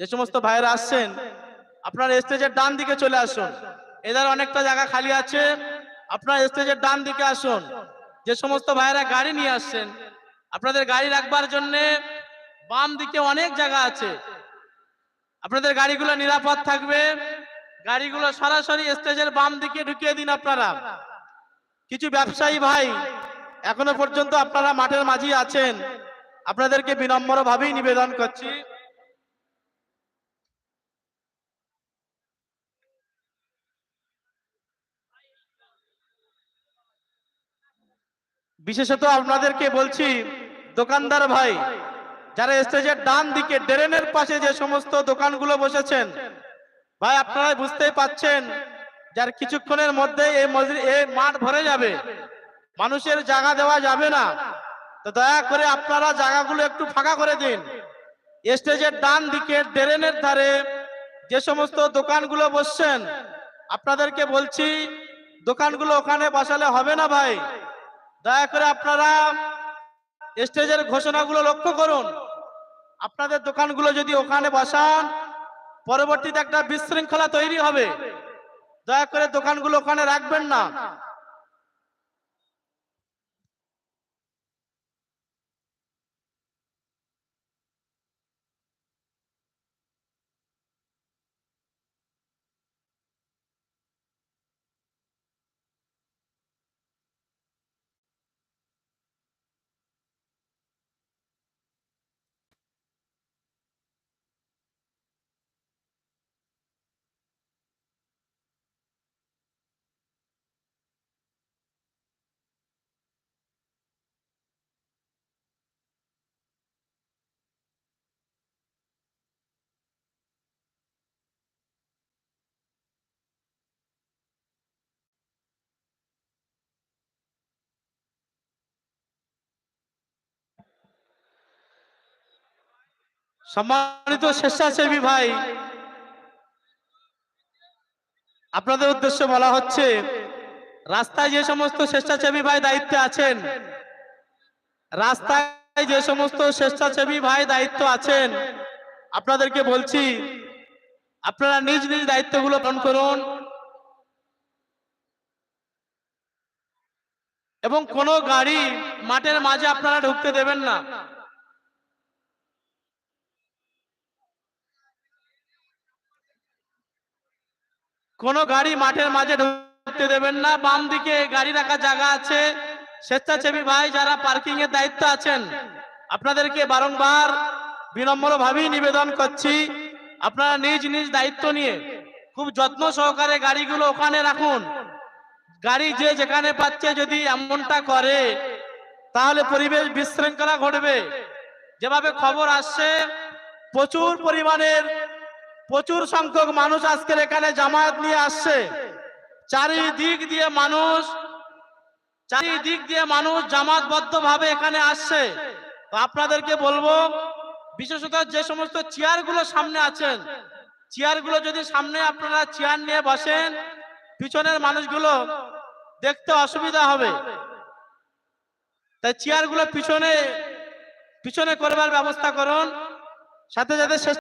যে সমস্ত ভাইয়েরা আসছেন, আপনার স্টেজের ডান দিকে চলে আসুন। এদের অনেকটা জায়গা খালি আছে। আপনার স্টেজের ডান দিকে আসুন। যে সমস্ত ভাইয়েরা গাড়ি নিয়ে আসছেন, আপনাদের গাড়ি রাখবার জন্য বাম দিকে অনেক জায়গা আছে। আপনাদের গাড়িগুলো নিরাপদ থাকবে। গাড়িগুলো সরাসরি স্টেজের বাম দিকে ঢুকিয়ে দিন আপনারা। কিছু ব্যবসায়ী ভাই, এখনও পর্যন্ত আপনারা মাঠের মাঝি আছেন। আপনাদেরকে বিনম্র ভাবেই নিবেদন করছি। বিশেষত আপনাদেরকে বলছি, দোকানদার ভাই, যারা স্টেজের ডান দিকে ড্রেনের পাশে যে সমস্ত দোকানগুলো বসেছেন, ভাই আপনারা বুঝতেই পাচ্ছেন যার কিছুক্ষণের মধ্যে এই এই মাঠ ভরে যাবে। মানুষের জায়গা দেওয়া যাবে না। তো দয়া করে আপনারা জায়গাগুলো একটু ফাঁকা করে দিন। স্টেজের ডান দিকে ড্রেনের ধারে যে সমস্ত দোকানগুলো বসছেন, আপনাদেরকে বলছি, দোকানগুলো ওখানে বসালে হবে না ভাই। দয়া করে আপনারা স্টেজের ঘোষণাগুলো লক্ষ্য করুন। আপনাদের দোকানগুলো যদি ওখানে বসান, পরবর্তীতে একটা বিশৃঙ্খলা তৈরি হবে। দয়া করে দোকানগুলো ওখানে রাখবেন না। সম্মানিত স্বেচ্ছাসেবী ভাই, আপনাদের উদ্দেশ্যে বলা হচ্ছে, রাস্তায় যে সমস্ত স্বেচ্ছাসেবী ভাই দায়িত্বে আছেন, রাস্তায় যে সমস্ত স্বেচ্ছাসেবী ভাই দায়িত্ব আছেন, আপনাদেরকে বলছি, আপনারা নিজ নিজ দায়িত্বগুলো পালন করুন। এবং কোনো গাড়ি মাঠের মাঝে আপনারা ঢুকতে দেবেন না। কোনো গাড়ি মাঠের মাঝে ঢুকতে দেবেন না, বাম দিকে গাড়ি রাখার জায়গা আছে। স্বেচ্ছাসেবী ভাই যারা পার্কিং এর দায়িত্ব আছেন, আপনাদেরকে বারংবার বিনম্র ভাবেই নিবেদন করছি। আপনারা নিজ নিজ দায়িত্ব নিয়ে খুব যত্ন সহকারে গাড়িগুলো ওখানে রাখুন। গাড়ি যে যেখানে পাচ্ছে যদি এমনটা করে, তাহলে পরিবেশ বিশৃঙ্খলা ঘটবে। যেভাবে খবর আসছে, প্রচুর পরিমাণের প্রচুর সংখ্যক মানুষ আজকের এখানে জামায়াত নিয়ে আসছে। চারিদিক দিয়ে মানুষ, চারিদিক দিয়ে মানুষ জামাতবদ্ধ ভাবে এখানে আসছে। তো আপনাদেরকে বলব, বিশেষত যে সমস্ত চেয়ারগুলো সামনে আছেন চেয়ারগুলো যদি সামনে আপনারা চেয়ার নিয়ে বসেন, পিছনের মানুষগুলো দেখতে অসুবিধা হবে। তাই চেয়ারগুলো পিছনে পিছনে করবার ব্যবস্থা করুন। সাথে সাথে